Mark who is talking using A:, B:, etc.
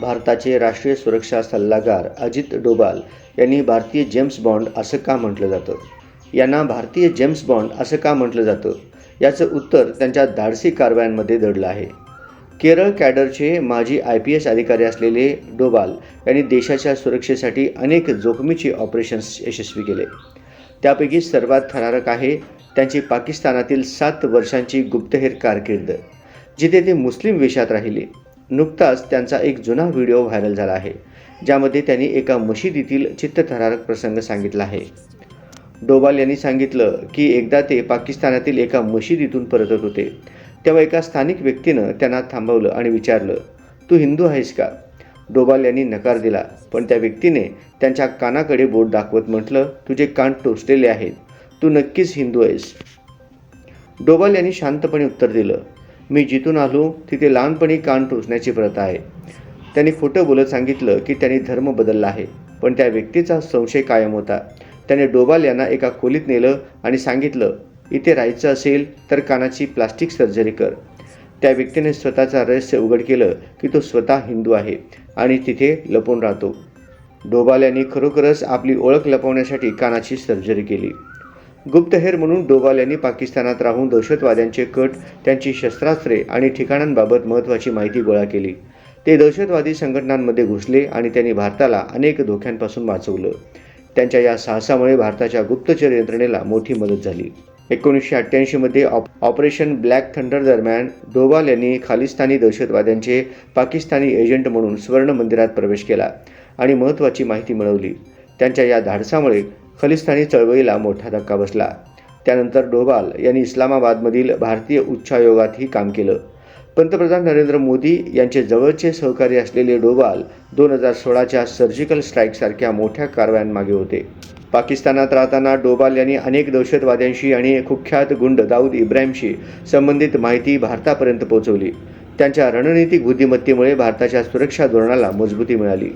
A: भारताचे राष्ट्रीय सुरक्षा सल्लागार अजित डोबाल यांनी भारतीय जेम्स बॉन्ड असं का म्हटलं जातं? यांना भारतीय जेम्स बॉन्ड असं का म्हटलं जातं? याचं उत्तर त्यांच्या धाडसी कारवायांमध्ये दडलं आहे. केरळ कॅडरचे माजी आय पी एस अधिकारी असलेले डोबाल यांनी देशाच्या सुरक्षेसाठी अनेक जोखमीचे ऑपरेशन्स यशस्वी केले. त्यापैकी सर्वात थरारक आहे त्यांची पाकिस्तानातील सात वर्षांची गुप्तहेर कारकीर्द जिथे ते मुस्लिम वेशात राहिले. नुकताच त्यांचा एक जुना व्हिडिओ व्हायरल झाला आहे ज्यामध्ये त्यांनी एका मशिदीतील चित्तथरारक प्रसंग सांगितला आहे. डोबाल यांनी सांगितलं की एकदा ते पाकिस्तानातील एका मशिदीतून परतत होते. तेव्हा एका स्थानिक व्यक्तीनं त्यांना थांबवलं आणि विचारलं तू हिंदू आहेस का? डोबाल यांनी नकार दिला पण त्या व्यक्तीने त्यांच्या कानाकडे बोट दाखवत म्हटलं तुझे कान टोचलेले आहेत. तू नक्कीच हिंदू आहेस. डोबाल यांनी शांतपणे उत्तर दिलं मी जिथून आलो तिथे लहानपणी कान टोचण्याची प्रथा आहे. त्यांनी खोटं बोलत सांगितलं की त्यांनी धर्म बदलला आहे पण त्या व्यक्तीचा संशय कायम होता. त्याने डोबाल यांना एका खोलीत नेलं आणि सांगितलं इथे राहायचं असेल तर कानाची प्लास्टिक सर्जरी कर. त्या व्यक्तीने स्वतःचा रहस्य उघड केलं की तो स्वतः हिंदू आहे आणि तिथे लपून राहतो. डोबाल यांनी खरोखरच आपली ओळख लपवण्यासाठी कानाची सर्जरी केली. गुप्तहेर म्हणून डोवाल यांनी पाकिस्तानात राहून दहशतवाद्यांचे कट त्यांची शस्त्रास्त्रे आणि ठिकाणांबाबत महत्त्वाची माहिती गोळा केली. ते दहशतवादी संघटनांमध्ये घुसले आणि त्यांनी भारताला अनेक धोक्यांपासून वाचवलं. त्यांच्या या साहसामुळे भारताच्या गुप्तचर यंत्रणेला मोठी मदत झाली. एकोणीसशे अठ्ठ्याऐंशीमध्ये ऑप ऑपरेशन ब्लॅक थंडर दरम्यान डोवाल यांनी खालिस्तानी दहशतवाद्यांचे पाकिस्तानी एजंट म्हणून स्वर्ण मंदिरात प्रवेश केला आणि महत्त्वाची माहिती मिळवली. त्यांच्या या धाडसामुळे खलिस्तानी चळवळीला मोठा धक्का बसला. त्यानंतर डोभाल यांनी इस्लामाबादमधील भारतीय उच्चायोगातही काम केलं. पंतप्रधान नरेंद्र मोदी यांचे जवळचे सहकारी असलेले डोभाल दोन हजार सोळाच्या सर्जिकल स्ट्राईकसारख्या मोठ्या कारवायांमागे होते. पाकिस्तानात राहताना डोबाल यांनी अनेक दहशतवाद्यांशी आणि कुख्यात गुंड दाऊद इब्राहिमशी संबंधित माहिती भारतापर्यंत पोहोचवली. त्यांच्या रणनीतिक बुद्धिमत्तेमुळे भारताच्या सुरक्षा धोरणाला मजबूती मिळाली.